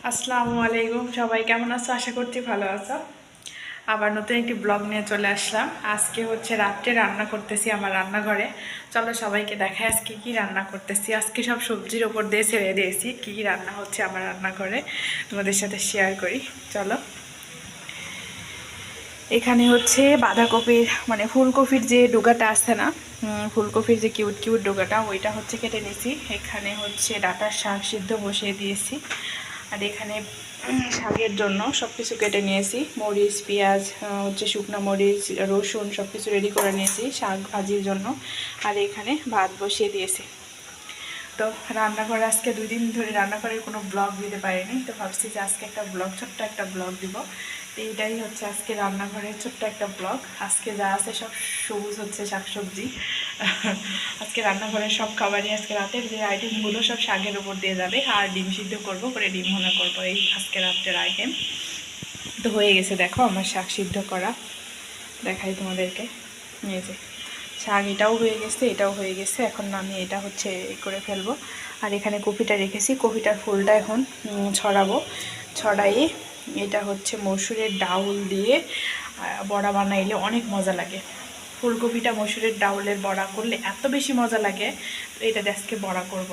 আসসালামু আলাইকুম, সবাই কেমন আছো? আশা করছি ভালো আছো। আবার নতুন একটি ব্লগ নিয়ে চলে আসলাম। আজকে হচ্ছে রাত্রে রান্না করতেছি আমার রান্নাঘরে। চলো সবাইকে দেখাই আজকে কি রান্না করতেছি। আজকে সব সবজির ওপর দিয়ে ছেড়ে দিয়েছি কী কী রান্না হচ্ছে আমার রান্নাঘরে। তোমাদের সাথে শেয়ার করি। চলো। এখানে হচ্ছে বাঁধাকপির মানে ফুলকপির যে ডোগাটা আছে না ফুলকপির যে কিউট কিউট ডোগাটা, ওইটা হচ্ছে কেটে নিয়েছি। এখানে হচ্ছে ডাটার শাক সিদ্ধ বসিয়ে দিয়েছি। আর এখানে শাকের জন্য সব কিছু কেটে নিয়েছি। মরিচ, পেঁয়াজ হচ্ছে শুকনো মরিচ, রসুন সব কিছু রেডি করে নিয়েছি শাক ভাজির জন্য। আর এখানে ভাত বসিয়ে দিয়েছি। তো রান্নাঘর, আজকে দুই দিন ধরে রান্নাঘরের কোনো ব্লগ দিতে পারিনি। তো ভাবছি যে আজকে একটা ব্লগ ছোট্ট একটা ব্লগ দিব। এইটাই হচ্ছে আজকে রান্নাঘরের ছোট্ট একটা ব্লগ। আজকে যা আছে সব সবুজ হচ্ছে, শাকসবজি। আজকে রান্নাঘরের সব খাবারই আজকে রাতের যে আইটেমগুলো সব শাকের উপর দিয়ে যাবে। আর ডিম সিদ্ধ করব করে ডিম ভোনা করব এই আজকে রাত্রের আইটেম তো হয়ে গেছে, দেখো আমার শাক সিদ্ধ করা। দেখাই তোমাদেরকে। এই যে, শাক এটাও হয়ে গেছে, এটাও হয়ে গেছে। এখন আমি এটা হচ্ছে ই করে ফেলব। আর এখানে কপিটা রেখেছি। কপিটার ফুলটা এখন ছড়াবো। ছড়াইয়ে এটা হচ্ছে মসুরের ডাউল দিয়ে বড়া বানাইলে অনেক মজা লাগে। ফুলকপিটা মসুরের ডাউলের বড়া করলে এত বেশি মজা লাগে এটা আজকে বড়া করব।